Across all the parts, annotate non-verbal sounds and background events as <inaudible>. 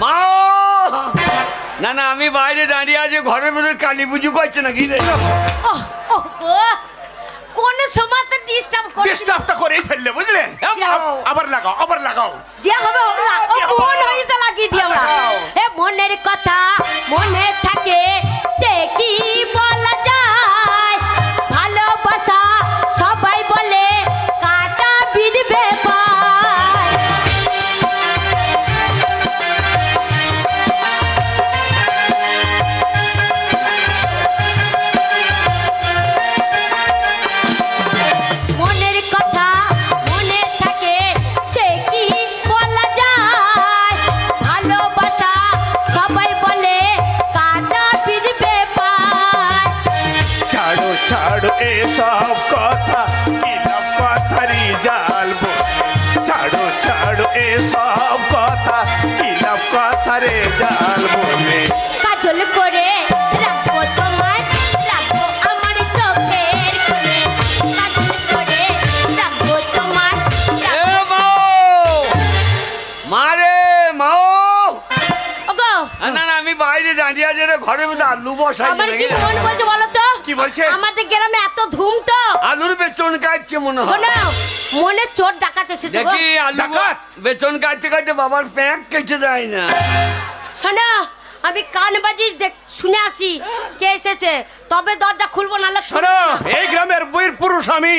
মা! না না আমি বাইরে দাঁড়িয়ে আছি ঘরের মধ্যে কালী পুজো করছে নাকি রে? ও ও কোন সময় তো ডিস্টার্ব করে ডিস্টার্বটা করেই ফেললে বুঝলে? আবার লাগাও আবার লাগাও। যে হবে হবে না। ও মন হয়ে যা লাগিয়ে এ মনের কথা মনে থাকে সে কি বলা ছাড়ো ছাড়ো এসব কথা। ইলাম কথারি জালবো ছাড়ো ছাড়ো এসব কথা। ইলাম কথারে জাল বলে? কাজল করে রাখব তোমায় রাখব আমার চোখের কোণে। কাজল করে রাখব তোমায় এ মা! মা রে মা ওগো! না না আমি বাইরে দাঁড়িয়ে আছি রে ঘরের মধ্যে আলু বসাই আমার কি মন বলছে বলো কি বলছে? আমাদের গ্রামে এত ধুম তো আলুর বেচন কাটছে মনে হয়। শোনো মনে চোর ডাকাতে এসেছে দেখি আলু বেচন কাটতে কাটতে বাবার প্যাঁক কেটে দেয় না। শোনো আমি কান বাজি শুনে আসি কে এসেছে। তবে দরজা খুলবো নাহলে শোনো এই গ্রামের বীর পুরুষ আমি।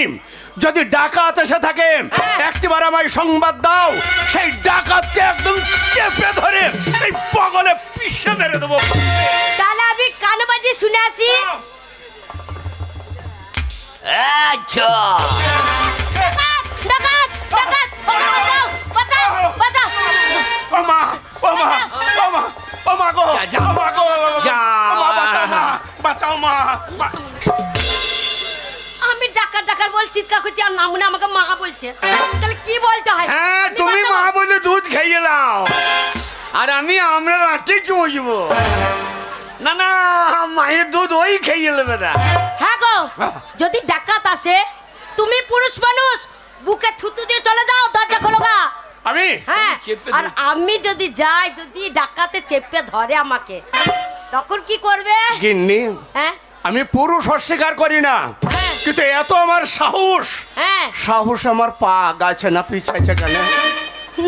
যদি ডাকাত এসে থাকে হ্যাঁ। একটিবার আমায় সংবাদ দাও। সেই ডাকাতকে একদম চেপে ধরে এই পগলে পিষে মেরে দেবো। তাহলে আমি কান বাজি শুনে আসি। আচ্ছা। ওমা ওমা ওমা ওমা গো ওমা গো ওমা বাঁচাও মা বাঁচাও মা আমি ডাকার ডাকার বল চিৎকার করছি আর নামুনে আমাকে মা বলছে। তাহলে কি বলতে হয়? হ্যাঁ তুমি মা বলে দুধ খাইয়ে দাও আর আমি আমরা রাতে চুমো না না মায়ের দুধ ওই খাইয়ে নেবে না। হ্যাঁ গো যদি ডাকাত আসে তুমি পুরুষ মানুষ বুকে থুতু দিয়ে চলে যাও দরজা খোলো গা। আমি? হ্যাঁ আর আমি যদি যাই যদি ডাকাতে চেপে ধরে আমাকে তখন কি করবে? গিন্নি হ্যাঁ? আমি পুরুষ অস্বীকার করি না হ্যাঁ। কিন্তু এত আমার সাহস। হ্যাঁ। সাহস আমার পা গাছে না পিছাইছে কেন?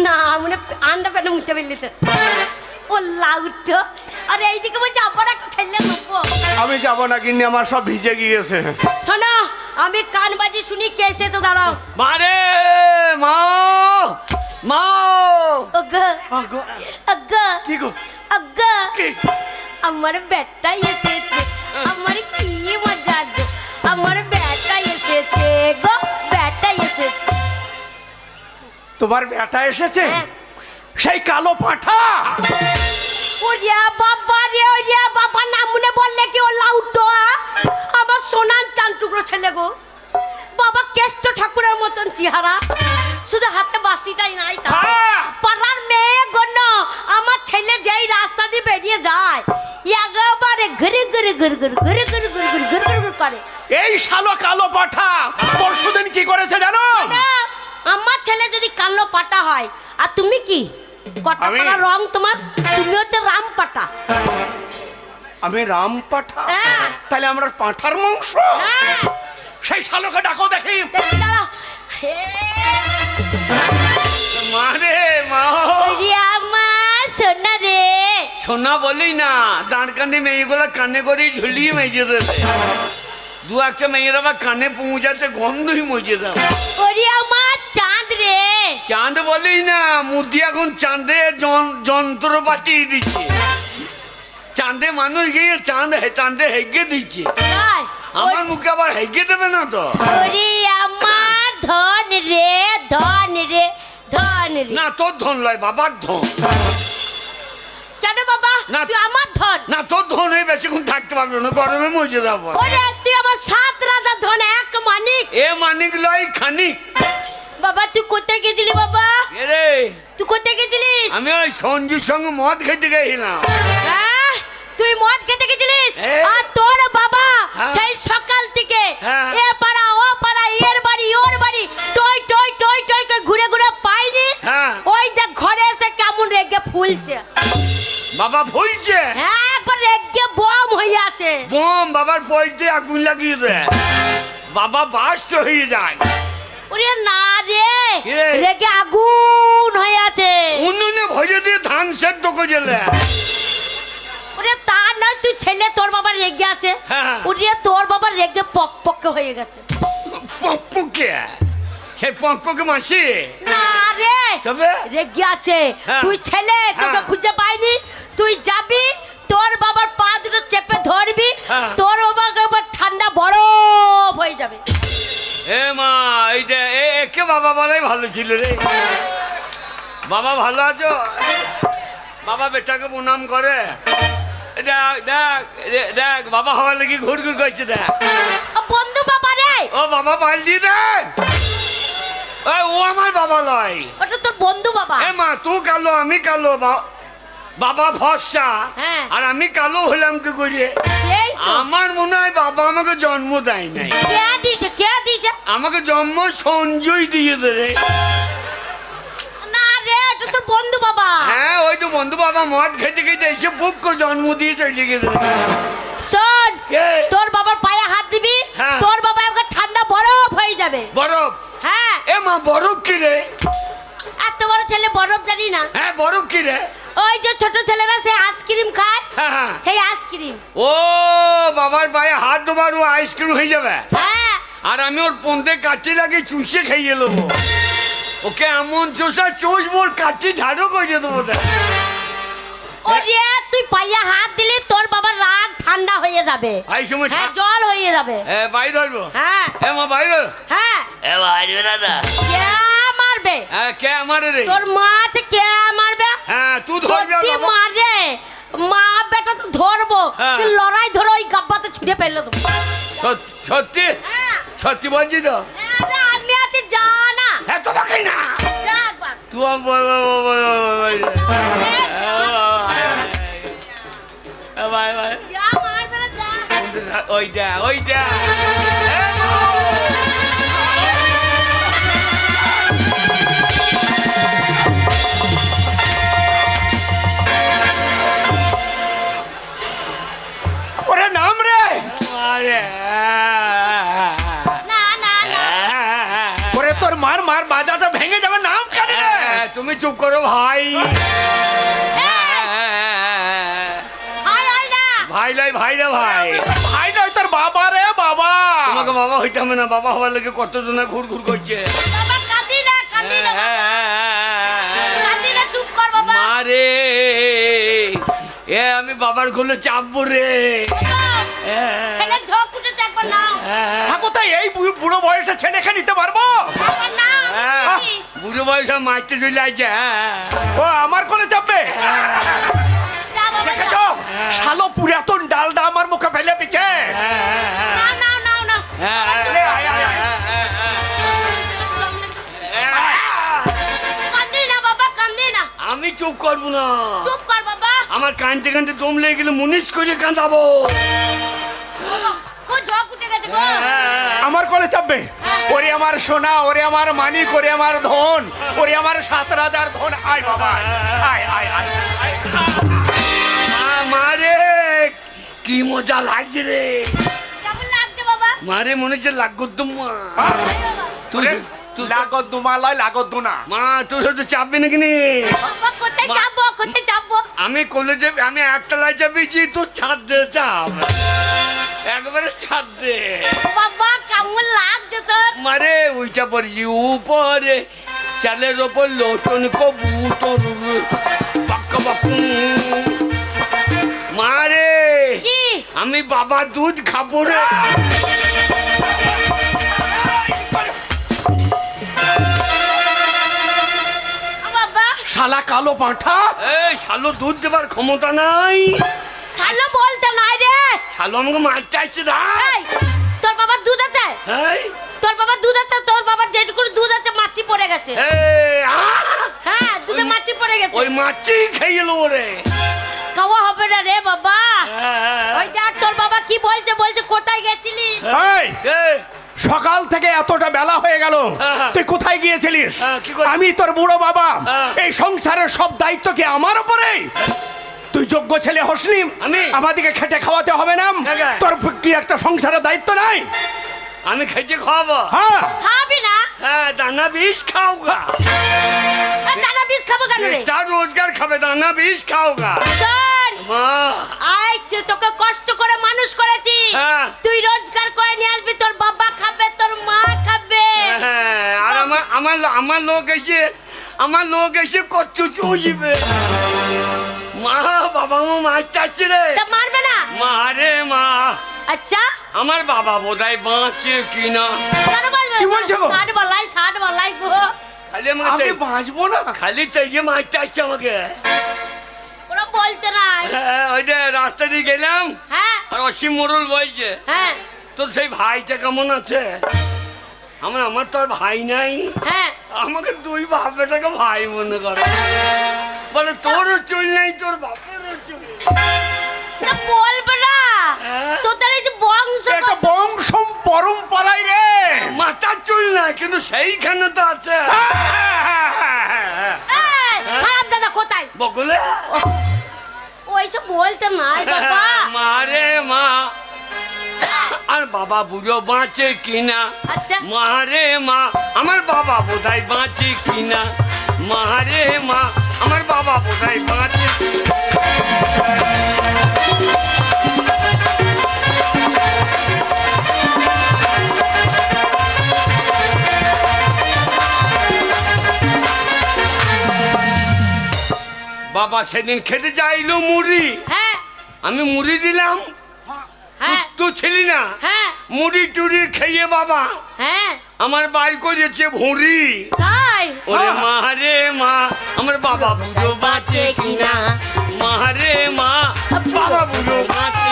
না মানে আন্ডা পেনে মুখতে পেরেছে ও লাউটো। আরে এইদিকে বলছে আবার একটা ছেলে নেব আমি যাব না গিন্নি আমার সব ভিজে গিয়েছে। শোনো আমি কান বাজি শুনি কে এসেছ দাঁড়াও। মারে মা মা। অগা অগা কি গো? অগা কি? আমার বেটা এসেছে আমার কি মজা গো? আমার বেটা এসেছে গো বেটা এসেছে। তোমার বেটা এসেছে? হ্যাঁ। সেই কালো পাঠা ওরিয়া বাবা রে ওরিয়া বাবা নামুনে বললে কি ও লাউটো আমার সোনার চান টুকরো ছেলে গো বাবা কেষ্ট ঠাকুরের মতন চেহারা শুধু হাতে বাসিটাই নাই তা হ্যাঁ। পাড়ার মেয়ে গণ্য আমার ছেলে যেই রাস্তা দিয়ে বেরিয়ে যায় একেবারে ঘুরে ঘুরে ঘুরে ঘুরে ঘুরে ঘুরে ঘুরে ঘুরে ঘুরে ঘুরে ঘুরে করে এই শালো কালো পাঠা পরশুদিন কি করেছে জানো আমার ছেলে যদি কালো পাটা হয় আর তুমি কি আমি? পাড়া রং তোমার? তুমি হচ্ছে রাম পাটা আমি রাম পাঠা হ্যাঁ। তাহলে আমরা পাঁঠার মাংস? হ্যাঁ। সেই শালোকে ডাকো দেখি। দেখি দাঁড়াও। হে। মা ওরে আমার সোনা রে। সোনা বলি না দাঁড় কান্দি মেয়েগুলো কানে করে ঝুলিয়ে মেজে দেবে। দু একটা মেয়ের আবার কানে পৌঁছাতে গন্ধই মজে দেবে ওরে আমার চাঁদ রে। চাঁদ বলি না মুদি এখন চাঁদে যন্ত্র পাঠিয়ে দিচ্ছে। চাঁদে মানুষ গিয়ে চাঁদ চাঁদে হেগে দিচ্ছে। আমার মুখে আবার হেগে দেবে না তো? ওরে আমার ধন রে ধন রে ধন রে। না তোর ধন লয় বাবার ধন। কেন বাবা না। তুই আমার ধন না তোর ধন বেশিক্ষণ থাকতে পারবে না গরমে মজে যাব ওরে তুই আমার সাত রাজার ধন এক মানিক এ মানিক লয় খানিক বাবা তুই কোথায় গেছিলি বাবা এরে তুই কোথায় গেছিলিস আমি ওই সঞ্জুর সঙ্গে মদ খেতে গেছিলাম হ্যাঁ? তুই মদ খেতে গেছিলিস। আর তোর বাবা হ্যাঁ। সেই সকাল থেকে হ্যাঁ। এ পাড়া ও পাড়া এর বাড়ি ওর বাড়ি টই টই টই টই করে ঘুরে ঘুরে পাইনি হ্যাঁ। ওই দেখ ঘরে এসে কেমন রেগে ফুলছে বাবা ফুলছে? হ্যাঁ একবার রেগে বম হয়ে আছে। বোম বাবার পয়তে আগুন লাগিয়ে দেয় বাবা বাস্ট হয়ে যায়। ওরে না রে রেগে আগুন হয়ে আছে। উনুনে ভরে দিয়ে ধান সেদ্ধ করে ওরে তা নয় তুই ছেলে তোর বাবা রেগে আছে। হ্যাঁ। ওরে তোর বাবা রেগে পক পকে হয়ে গেছে। পকপকে? সেই পকপকে মাসি? না। রে রেগে আছে। হ্যাঁ। তুই ছেলে তোকে হ্যাঁ। খুঁজে পাইনি? তুই যাবি তোর বাবার পা দুটো চেপে ধরবি হ্যাঁ। তোর বাবার ঠান্ডা বরফ হয়ে যাবে। এ মা এই যে এ একে বাবা বলাই ভালো ছিল রে। বাবা ভালো আছো? বাবা বেটাকে প্রণাম করে। দেখ দেখ দেখ বাবা হওয়ার লাগি ঘুর ঘুর করছে দেখ। বন্ধু বাবা রে। ও বাবা দেখ ওই, ও আমার বাবা লয় ওটা তোর বন্ধু বাবা। এ মা তুই কালো আমি কালো বাবা ফর্সা। হ্যাঁ। আর আমি কালো হলাম কি করে আমার মনে হয় বাবা আমাকে জন্ম দেয় নাই। আমাকে জন্ম সঞ্জয় দিয়ে দেবে। বন্ধু বাবা। হ্যাঁ ওই তো বন্ধু বাবা মদ খেতে এসে জন্ম দিয়ে চলে গেছে। শোন কে? তোর বাবার পায়ে হাত দিবি হ্যাঁ। তোর বাবা একবার ঠান্ডা বরফ হয়ে যাবে। বরফ? হ্যাঁ। এ মা বরফ কি রে? এত বড় ছেলে বরফ জানি না। হ্যাঁ বরফ কি রে? ওই যে ছোট ছেলেরা সে আইসক্রিম খায়। হ্যাঁ হ্যাঁ। সেই আইসক্রিম। ও বাবার পায়ে হাত দেবার ও আইসক্রিম হয়ে যাবে। হ্যাঁ। আর আমি ওর পন্দে কাটি লাগে চুষে খাইয়ে নেব ওকে এমন চোষা চোষ মোর কাটি ঝাড়ু করে দেবো ওরে তুই পায়ে হাত দিলে তোর বাবার রাগ ঠান্ডা হয়ে যাবে। এই সময় হ্যাঁ জল হয়ে যাবে। এ বাই ধরবো? হ্যাঁ। এ মা বাই ধর। হ্যাঁ। এ কে মারবে? হ্যাঁ কে আমার রে? তোর মা আছে কে মারবে? হ্যাঁ তুই ধরবি মারে মা বেটা তো ধরবো। হ্যাঁ। তুই লড়াই ধরো ওই গাব্বাতে ছুঁড়ে ফেলল তো। সত- সত্যি? হ্যাঁ। সত্যি বলছি তো? আমি আছি জানা হ্যাঁ তোমাকে না। তুই ভাই ভাই। যা মারবে না না না। ওরে তোর মার মার বাজাটা ভেঙে যাবে নাম কেন তুমি চুপ করো ভাই। আয় আয় না। ভাই লাই ভাই রে ভাই। ভাই নয় তোর বাবা রে বাবা। তোমাকে বাবা হইতাম না বাবা হওয়ার লাগে কত জনা ঘুর ঘুর করছে। বাবা কাঁদি না কাঁদি না কাঁদি না চুপ কর বাবা। মারে এ আমি বাবার কোলে চাপবো রে। ঠাকুর তাই এই বুড়ো বয়সে ছেলেকে নিতে পারব? হ্যাঁ, বুড়ো বয়সে মারতে চলে আসছে হ্যাঁ ও আমার কোলে চাপবে? যা বাবা শালো পুরাতন ডালটা আমার মুখে ফেলে দিচ্ছে হ্যাঁ, আমি চুপ করব না। চুপ কর বাবা। আমার কানতে কানতে দম লেগে গেলে মুনিশ করে কাঁদাবো। আমার কোলে চাপবে? ওরে আমার সোনা ওরে আমার মানিক ওরে আমার ধন ওরে আমার সাত রাজার ধন। আয় বাবা আয় আয় আয় আয়। মারে কি মজা লাগছে রে। মারে মনে হচ্ছে লাগতো তো তুই লাগত মা তুই শুধু চাপবি নাকি নি? বাবা কোথায় যাব কোথায় যাব? আমি কলেজে আমি একতলায় চাপিছি তুই ছাদ দে চাপ একবারে ছাদ দে। বাবা কেমন লাগছে তোর? মারে উইটা পড়ছি উপরে চালের ওপর লোটন কবুতর। বাক্কা বাকু মারে আমি বাবা দুধ খাব রে। শালা কালো পাঁঠা। এই শালো দুধ দেবার ক্ষমতা নাই। শালো আমাকে মারতে আসছে না এই তোর বাবার দুধ আছে? এই, তোর বাবার দুধ আছে তোর বাবার যেটুকু দুধ আছে মাছি পড়ে গেছে। এই, আহ! হ্যাঁ দুধে ওই- মাছি পড়ে গেছে। ওই মাছি খেয়ে এলো রে খাওয়া হবে না রে বাবা। হ্যাঁ। ওই দেখ তোর বাবা কি বলছে বলছে কোথায় গেছিলিস? এই এই, সকাল থেকে এতটা বেলা হয়ে গেল। হ্যাঁ। তুই কোথায় গিয়েছিলিস? হ্যাঁ, কি করছিস? আমি তোর বুড়ো বাবা। হ্যাঁ। এই সংসারের সব দায়িত্ব কি আমার উপরে তুই যোগ্য ছেলে হসনি। আমি? আমাদেরকে খেটে খাওয়াতে হবে না। তোর কি একটা সংসারের দায়িত্ব নাই? আমি খেতে খাওয়াবো। হ্যাঁ। খাবি না? হ্যাঁ দানা বিষ খাওগা। আর দানা বিষ খাব কেন রে? তার রোজগার খাবে দানা খাওগা। মা। আই যে তোকে কষ্ট করে মানুষ করেছি। হ্যাঁ। তুই রোজগার করে নিয়ে আসবি তোর বাবা খাবে তোর মা খাবে। হ্যাঁ আর আমার আমার আমার লোক এসে আমার লোক এসে কত চুইবে মা বাবা মা চাচ্ছে রে। তা মারবে না? মা রে মা। আচ্ছা? আমার বাবা বোধহয় বাঁচে কিনা। কেন বলবে কি বলছো? ষাট বলাই ষাট বলাই গো। খালি আমাকে আমি বাঁচবো না? খালি তাই যে মাছ চাচ্ছে আমাকে। ওরা বলতে নাই। হ্যাঁ ওই যে রাস্তা দিয়ে গেলাম হ্যাঁ। আর অসীম মোরল বলছে হ্যাঁ। তোর সেই ভাইটা কেমন আছে? আমার আমার তো আর ভাই নাই। হ্যাঁ। আমাকে দুই বাপ বেটাকে ভাই মনে করে। বলে তোরও চুল নেই তোর বাপেরও চুল। না বলবে না। হ্যাঁ? তোদের এই যে বংশ এটা বংশ পরম্পরায় রে। মাথার চুল নাই কিন্তু সেইখানে তো আছে। এই, খারাপ দাদা কোথায়? বগলে ওইসব বলতে নাই বাবা। মা রে মা। আর বাবা বুড়ো বাঁচে কিনা? আচ্ছা। মা রে মা। আমার বাবা বোধহয় বাঁচে কিনা? মা রে মা। আমার বাবা বোধহয় বাবা সেদিন খেতে চাইলো মুড়ি। হ্যাঁ। আমি মুড়ি দিলাম। হ্যাঁ। তুই ছিলি না। হ্যাঁ। মুড়ি টুড়ি খেয়ে বাবা। হ্যাঁ। আমার বাড়ি করেছে ভুঁড়ি। ওরে হ্যাঁ। মা রে মা আমার বাবা বুড়ো বাঁচে কিনা মা রে মা বাবা বুড়ো বাঁচে?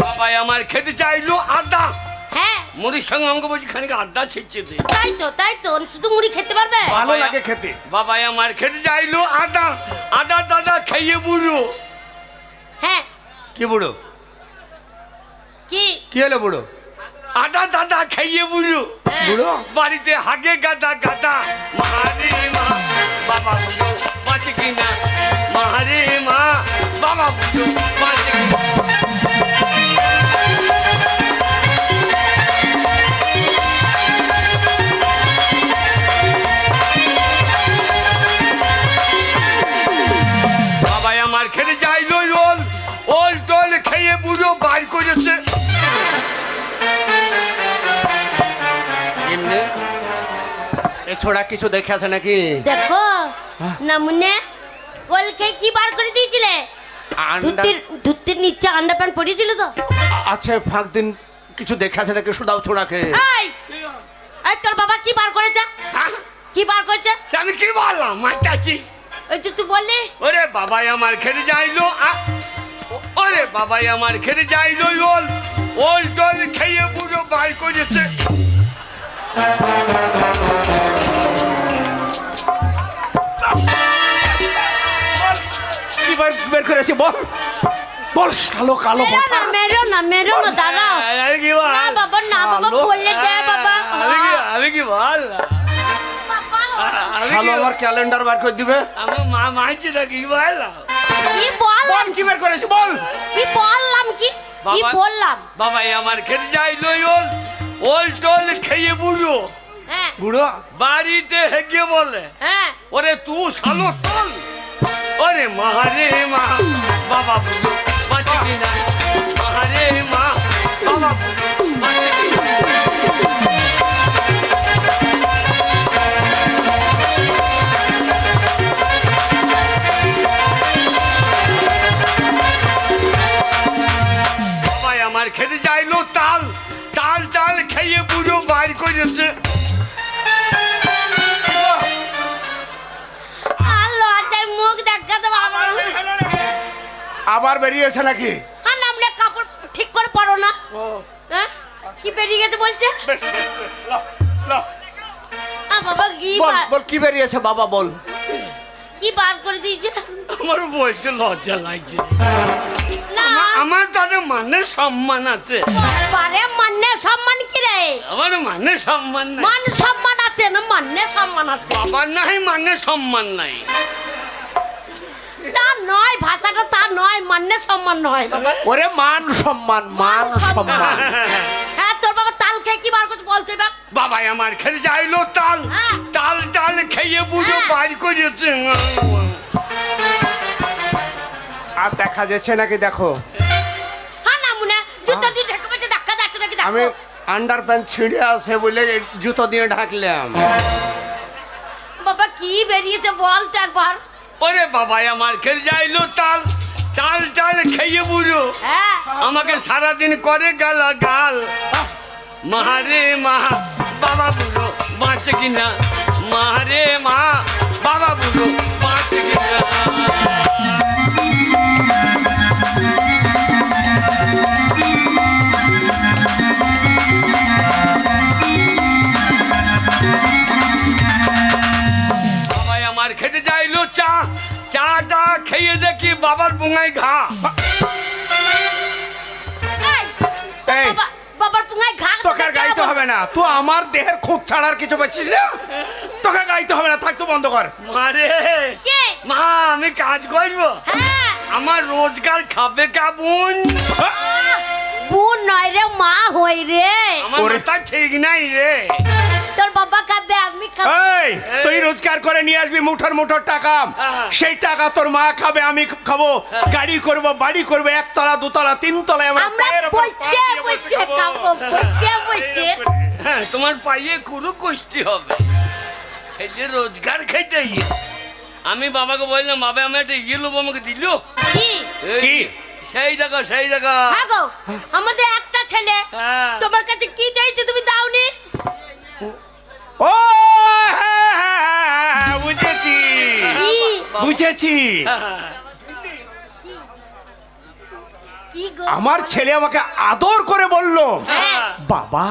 বাবাই আমার খেতে চাইলো আদা মুড়ির সঙ্গে আমাকে বলছি খানিক আড্ডা ছিটছে দে। তাই তো তাই তো শুধু মুড়ি খেতে পারবে? ভালো লাগে খেতে। বাবাই আমার খেতে চাইলো আদা। আদা দাদা খাইয়ে বুড়ো। হ্যাঁ। কি বুড়ো? কি? কি হলো বুড়ো? আদা দাদা খাইয়ে বুড়ো। বুড়ো? বাড়িতে হাগে গাদা গাদা। মারে মা বাবা বাঁচে কিনা মারে মা বাবা বুঝো ছোড়া কিছু দেখে আছে নাকি? দেখো না মুন্নে গোল খেয়ে কি বার করে দিয়েছিলে? ধুতির ধুতির নিচে আন্ডা প্যান্ট পরিয়েছিল তো? আছে ফাঁক দিন কিছু দেখে আছে নাকি? শুধাও ছোড়াকে। এই এই তোর বাবা কি বার করেছে? হ্যাঁ? কি বার করেছে? আমি কি বললাম মাচাচি ওই তো তুই বললি। ওরে বাবাই আমার খেতে যাইলো ওরে বাবাই আমার খেতে যাইলো ওল। ওল টোল খেয়ে বুড়ো বার করেছে। বের বের করেছি বল। বল শালো কালো মেরো মেরো না মেরো না দাঁড়াও। আমি কি বল? না বাবা না বাবা বললে দে বাবা। আমি কি আমি কি বল? শালো আমার ক্যালেন্ডার বার করে দিবে। আমি মা মানছি না কি বল? কি বললাম? বল কি বের করেছি বল। কি বললাম কি? কি বললাম? বাবাই আমার খেতে যাইলো ওল। ওল জল খেয়ে বুড়ো। হ্যাঁ। বুড়ো? বাড়িতে হেগে বলে হ্যাঁ। ওরে তুই শালো টল। ওরে মারে মা বাবা বুড়ো বাঁচবি না। মারে মা বাবা বুঝো বেরিয়েছে নাকি? আর নামলে কাপড় ঠিক করে পরো না। হ্যাঁ? কি বেরিয়ে গেছে বলছে? লাও। বাবা কি বল বল কি বেরিয়েছে? বাবা বল। কি বার করে দিয়েছে? আমার বলতে লজ্জা লাগছে। না। আমার তাদের মানে সম্মান আছে। মান্নে সম্মান কি রে? আমার মানে সম্মান নাই। মান সম্মান আছে না মান্নে সম্মান আছে? বাবার নাই মানে সম্মান নাই। তা নয় ভাষাটা তা নয় মান্নে সম্মান নয় বাবা। ওরে মান সম্মান মান সম্মান। হ্যাঁ তোর বাবা তাল খেয়ে কি বার করছে বলতে বাবাই আমার খেলে যাইলো তাল। হ্যাঁ। তাল তাল খেয়ে বুঝো হ্যাঁ। বাড়ি করেছে। আর দেখা যাচ্ছে নাকি দেখো। হ্যাঁ না মুনে জুতো দিয়ে ঢেকে বলছে ধাক্কা যাচ্ছে নাকি আমি আন্ডার প্যান্ট ছিঁড়ে আছে বলে জুতো দিয়ে ঢাকলাম। বাবা কি বেরিয়েছে বল তো একবার। ওরে বাবাই আমার খেলে যাইলো তাল। তাল তাল খেয়ে বুঝো হ্যাঁ। আমাকে সারাদিন করে গেল গাল মাহারে মা বাবা বুড়ো বাঁচে কিনা? মাহারে মা বাবা বুড়ো বাঁচে কিনা? খেয়ে দেখি বাবার বুঙায় ঘা। এই, তোর এই। বাবা- বাবার পুঙ্গায় ঘা তোকে আর গাইতে হবে না। তুই আমার দেহের খুব ছাড়ার কিছু পাচ্ছিস না? তোকে গাইতে হবে না। থাকতো বন্ধ কর। মারে কে? মা আমি কাজ করব। হ্যাঁ। আমার রোজগার খাবে কাবুন বোন? নয় রে মা হই রে। আমার। মাথা ঠিক নাই রে। তোর বাবা খাবে আমি খাব এই তুই রোজগার করে নিয়ে আসবি মুঠোর মুঠোর টাকা। হ্যাঁ। সেই টাকা তোর মা খাবে আমি খাব। গাড়ি করব বাড়ি করব একতলা দুতলা তিনতলায় আমরা বসে বসে খাব। বসে বসে। হ্যাঁ তোমার পাইয়ে কুরু কষ্টি হবে। ছেলে রোজগার খাইতে আমি বাবাকে বললাম বাবা আমি একটা ইয়ে লোবো আমাকে দিল। কি? কি? সেই জায়গা সেই জায়গা হ্যাঁ আমাদের একটা ছেলে। হ্যাঁ। তোমার কাছে কি চাইছে তুমি দাওনি? ও হ্যাঁ, হ্যাঁ, হ্যাঁ, বুঝেছি। বুঝেছি। আমার ছেলে আমাকে আদর করে বলল বাবা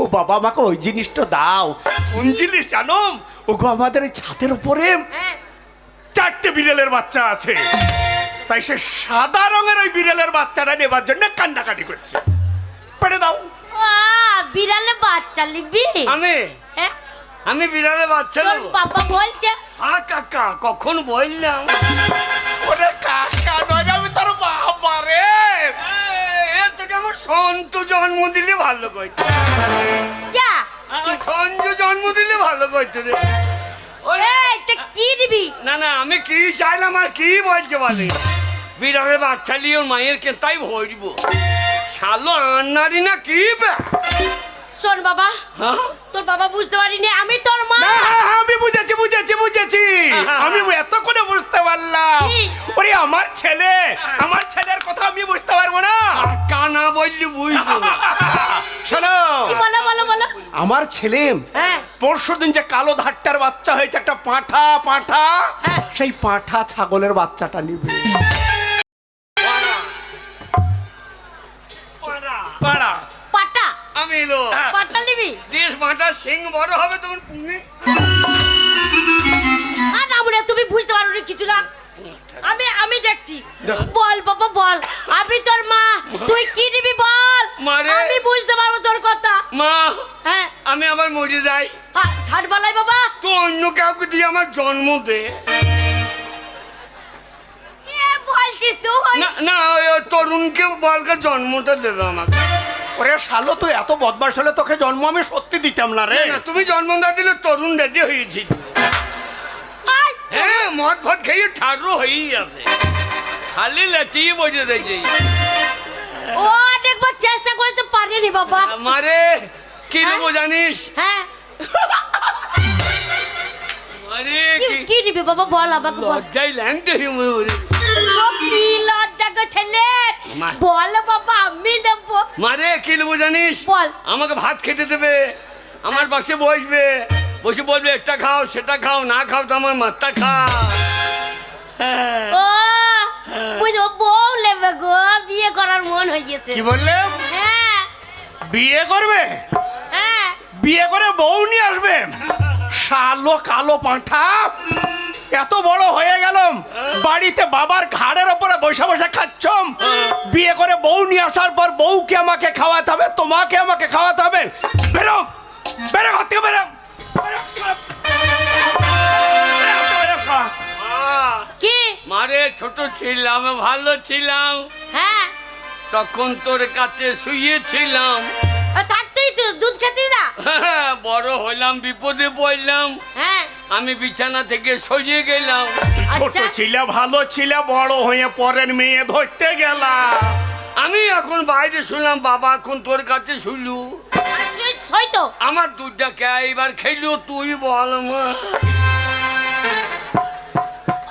ও বাবা আমাকে ওই জিনিসটা দাও। কোন জিনিস জানো? ওগো আমাদের এই ছাদের উপরে চারটে বিড়ালের বাচ্চা আছে। তাই সে সাদা রঙের ওই বিড়ালের বাচ্চাটা নেবার জন্য কান্নাকাটি করছে। পেড়ে দাও। আ, বিড়ালে বাচ্চা লিবি আমি? হ্যাঁ আমি বিড়ালে বাচ্চা তোর নেব। বাবা বলছে হ্যাঁ কাকা কখন বললাম? ওরে কাকা নয় আমি তোর বাবা রে। এ থেকে আমার সন্তু জন্ম দিলে ভালো যা। আমার সঞ্জু জন্ম দিলে ভালো রে। ওরে এই কি দিবি? না না আমি কি চাইলাম আর কি বলছে বলে? বিড়ালের বাচ্চা নিয়ে ওর মায়ের কে তাই ভরব? শালো আন্নারি না কি শোন বাবা হ্যাঁ? তোর বাবা বুঝতে পারিনি আমি তোর মা। হ্যাঁ, হ্যাঁ, আমি বুঝেছি বুঝেছি বুঝেছি। আমি এত করে বুঝতে পারলাম। ওরে আমার ছেলে আমার ছেলের কথা আমি বুঝতে পারব না। কাকা না বললি বুঝব <laughs> শোনো। বলো বলো বলো? আমার ছেলে হ্যাঁ। পরশু দিন যে কালো ধাট্টার বাচ্চা হয়েছে একটা পাঁঠা পাঁঠা হ্যাঁ। সেই পাঁঠা ছাগলের বাচ্চাটা নিবে। পাড়া। পাটা? আমি এলো। হ্যাঁ। পাটা নিবি? দেশ মাথা সিং বড় হবে তোমার পুঙ্গে আর না মনে তুমি বুঝতে পারো না কিছু না। আমি আমি দেখছি। বল বাবা বল। আমি তোর মা। তুই কি নিবি বল। আমি বুঝতে পারব তোর কথা। মা হ্যাঁ। আমি আবার মরে যাই। ষাট বলাই বাবা। তো অন্য কাউকে দিয়ে আমার জন্ম দে। বলছিস তুই না না ওই ওই তরুণকে বলকে জন্মটা দেবে আমাকে। ওরে শালো তুই এত বদমাস হলে তোকে জন্ম আমি সত্যি দিতাম না রে। না তুমি জন্ম না দিলে তরুণ রেডি হয়েছিল। আয়, হ্যাঁ মদ ফদ খেয়ে ঠাড়ো হয়েই আছে খালি লেচিয়ে বসে দেখছি ও অনেকবার চেষ্টা করেছে পারিনি বাবা। মারে কি নেব জানিস? হ্যাঁ। মারে কি কি কি নিবি বাবা বল আমাকে বল। লজ্জাই ল্যাংটে হয়ে মরে গো ছেলে। মা। বল বাবা আমি দেবো মারে কি নেব জানিস? বল। আমাকে ভাত খেতে দেবে আমার পাশে বসবে। বসে বলবে এটা খাও সেটা খাও না খাও তো আমার মাথা খা হ্যাঁ। ও বুঝব বউ নেবে গো বিয়ে করার মন হয়ে গেছে কি বললে? হ্যাঁ। বিয়ে করবে? হ্যাঁ। বিয়ে করে বউ নিয়ে আসবে? শালো কালো পাঁঠা এত বড় হয়ে গেলাম। বাড়িতে বাবার ঘাড়ের ওপরে বসে বসে খাচ্ছম। বিয়ে করে বউ নিয়ে আসার পর বউকে আমাকে খাওয়াতে হবে তোমাকে আমাকে খাওয়াতে হবে। বেরো বেরো ঘর থেকে বেরো। কি? মারে ছোট ছিলাম ভালো ছিলাম। হ্যাঁ। তখন তোর কাছে শুয়েছিলাম। থাকতেই তো দুধ খেতিস না? বড় হইলাম বিপদে পড়লাম। হ্যাঁ। আমি বিছানা থেকে সরিয়ে গেলাম। ছোট আচ্ছা। ছিল ভালো ছিল বড় হয়ে পরের মেয়ে ধরতে গেলাম আমি এখন বাইরে শুনলাম বাবা এখন তোর কাছে শুইলু। আর তুই সই তো। আমার দুধটা কে এবার খেলিও তুই বল মা।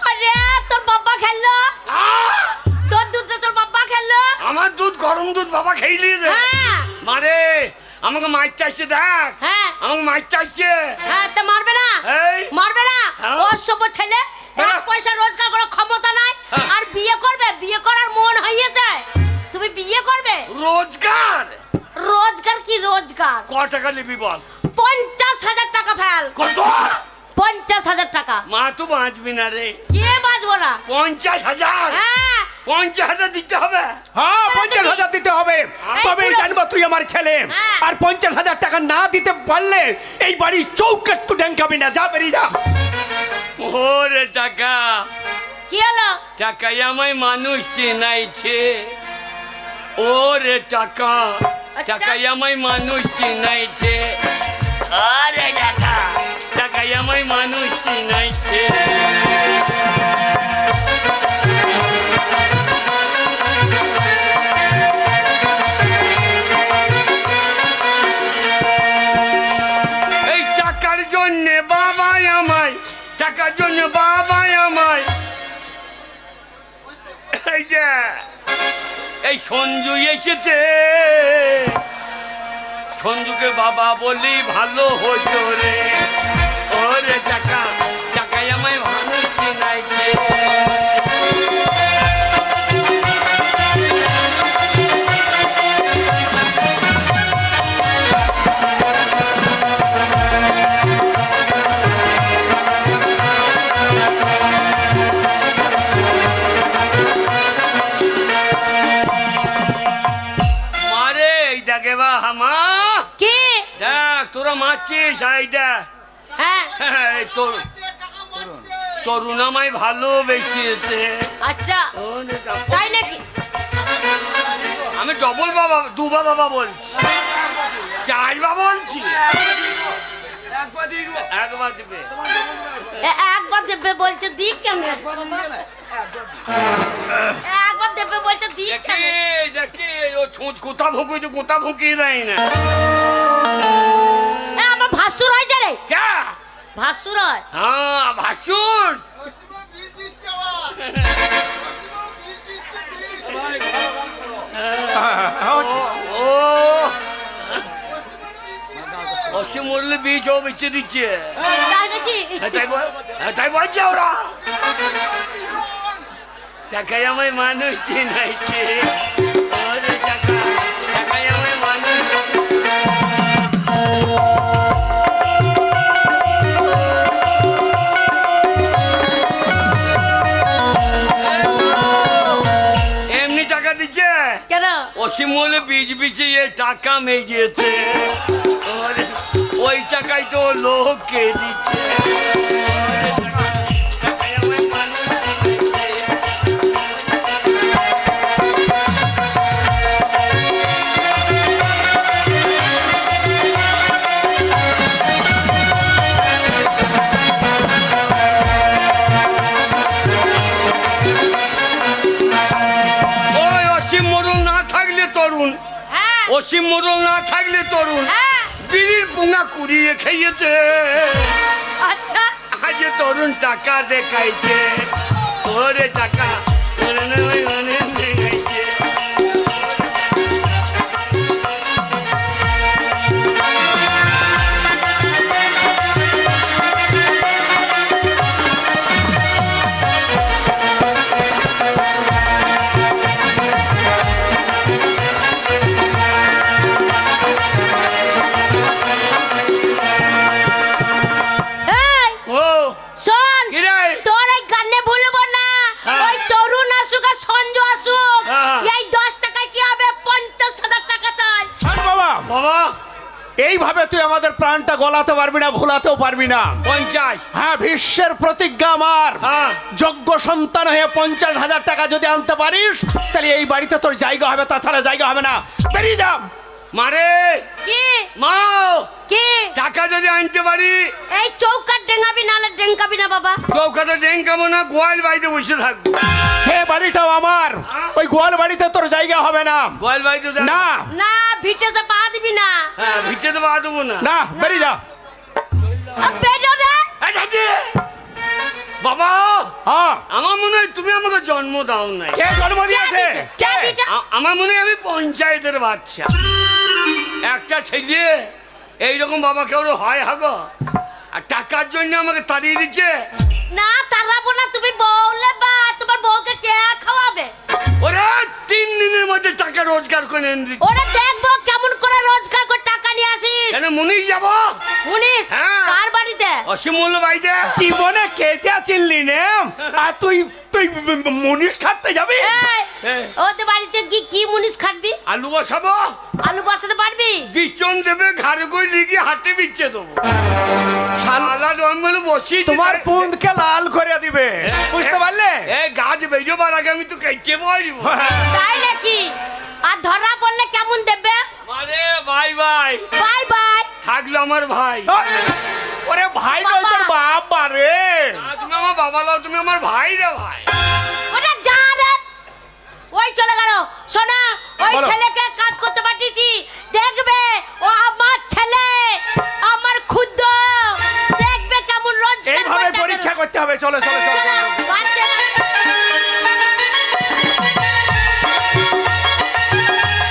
আরে তোর বাবা খেললো তোর দুধটা তোর বাবা খেললো আমার দুধ গরম দুধ বাবা খেইলি রে হ্যাঁ। মারে আমাকে মাইর চাইছে দেখ। হ্যাঁ। আমাকে মাইর চাইছে হ্যাঁ তা মারবে না? এই। মারবে না? হ্যাঁ। ওর সব ছেলে এক পয়সা রোজগার করার ক্ষমতা নাই হ্যাঁ। আর বিয়ে করবে বিয়ে করার মন হয়ে যায় তুমি বিয়ে করবে? রোজগার? রোজগার কি রোজগার? ক টাকা নিবি বল। পঞ্চাশ হাজার টাকা ফেল। কত? পঞ্চাশ হাজার টাকা। মা তো বাঁচবি না রে। কে বাঁচবো না? পঞ্চাশ হাজার? হ্যাঁ। পঞ্চাশ হাজার দিতে হবে। হ্যাঁ পঞ্চাশ হাজার দিতে হবে। তবেই পুরো- জানব তুই আমার ছেলে। হ্যাঁ। আর পঞ্চাশ হাজার টাকা না দিতে পারলে এই বাড়ি চৌকাট তুই ডেঙ্কাবি না। যা বেরিয়ে যা। ওরে টাকা। কি হলো? টাকাই আমায় মানুষ চিনাইছে। ওরে টাকা। আচ্ছা। টাকাই আমায় মানুষ চিনাইছে। আরে টাকা। টাকাই আমায় মানুষ চিনাইছে। এই যে সঞ্জু এসেছে। সঞ্জুকে বাবা বলি ভালো হইত রে। ওরে মারছিস দেখ হ্যাঁ। তোর তরুণ আমায় ভালোবেসেছে। আচ্ছা তাই নাকি? আমি ডবল বাবা দুবা বাবা বলছি। চার বাবা বলছি? একবার দিবে। একবার দেবে বলছে দিক কেন? একবার দেবে বলছে দিক দেখে কেন? দেখে ও ছুঁচ কোথা ভুঁকিয়েছে কোথা ভুঁকিয়ে দেয় না ভাসুর হয় রে ক্যা ভাসুর হয়। হ্যাঁ ভাসুর। ও। অসীম মরলে বীজ ও বেঁচে দিচ্ছে। তাই নাকি? হ্যাঁ, তাই বল হ্যাঁ, তাই বলছে ওরা। টাকায় আমায় মানুষ চিনাইছে। টাকা। কেন অসীম মলে বীজ বিছিয়ে টাকা মেজিয়েছে ওরে, ওই টাকায় তো লোককে দিচ্ছে। অসীম মোড়ল না থাকলে তরুণ হ্যাঁ। বিড়ির পুঙ্গা কুড়িয়ে খেয়েছে। আচ্ছা। আজ তরুণ টাকা দেখাইছে। ওরে টাকা। প্রাণটা পারবি না ভোলাতেও পারবি না। পঞ্চাশ। হ্যাঁ বিশ্বের প্রতিজ্ঞা আমার। হ্যাঁ। যোগ্য সন্তান হয়ে পঞ্চাশ হাজার টাকা যদি আনতে পারিস তাহলে এই বাড়িতে তোর জায়গা হবে তাছাড়া জায়গা হবে না। বেরিয়ে যা। মারে। কি? মা। আনতে পারি? এই চৌকাট ডেঙ্গাবি নালে ডেঙ্গাবি না বাবা। চৌকাতে ডেঙ্কাবো না গোয়াল বাড়িতে বসে থাকব। সে বাড়িটাও আমার। ওই গোয়াল বাড়িতে তোর জায়গা হবে না। গোয়াল বাড়িতে না। না ভিটেতে পা দিবি না। হ্যাঁ ভিটে তো পা দেবো না। না বেরিয়ে যা। আ, বেরো রে! বাবা! হ্যাঁ। আমার মনে হয় তুমি আমাকে জন্ম দাও নাই। কে জন্ম দিয়েছে? কে কে? দিছে? আমার মনে হয় আমি পঞ্চায়েতের বাচ্চা। একটা ছেলে এইরকম বাবা কেউ হয় হাগ? আর টাকার জন্য আমাকে তাড়িয়ে দিচ্ছে? না তারাবো না তুমি বললে বা তোমার বউকে কে খাওয়াবে? ওরা তিন দিনের মধ্যে টাকা রোজগার করে এনে দিচ্ছে। ওরা দেখব কেমন করে রোজগার করে টাকা নিয়ে আসিস। কেন মনেই যাব? শুনিস হ্যাঁ। কার বাড়িতে? অসীমূল্য বাড়িতে। জীবনে কেটে চিনলি নে? আর তুই তুই মুনিশ খাটতে যাবি? এই, হ্যাঁ। ওদের বাড়িতে কি কি মুনিশ খাটবি? আলু বসাবো? আলু বসাতে পারবি? বিচন দেবে ঘাড়ে লিখে হাতে বিচ্ছে দেবো। শালা রঙগুলো বসি তোমার পুন্দকে লাল করে দিবে। বুঝতে পারলে? এ গাছ বেজোবার আগে আমি তো কেটে পারিব তাই নাকি? আর ধরা পড়লে কেমন দেবে? আরে ভাই ভাই বাই বাই। থাকল আমার ভাই। ওরে ভাই নয় তোর বাবা। রে আ, তুমি আমার বাবা লাও তুমি আমার ভাই রে ভাই। ওটা যা ওই চলে গেল। সোনা ওই। ছেলেকে কাজ করতে পাঠিয়েছি। দেখবে ও আমার ছেলে আমার ক্ষুদ্র। দেখবে কেমন রোজ এইভাবে পরীক্ষা করতে হবে। চলো চলো চলো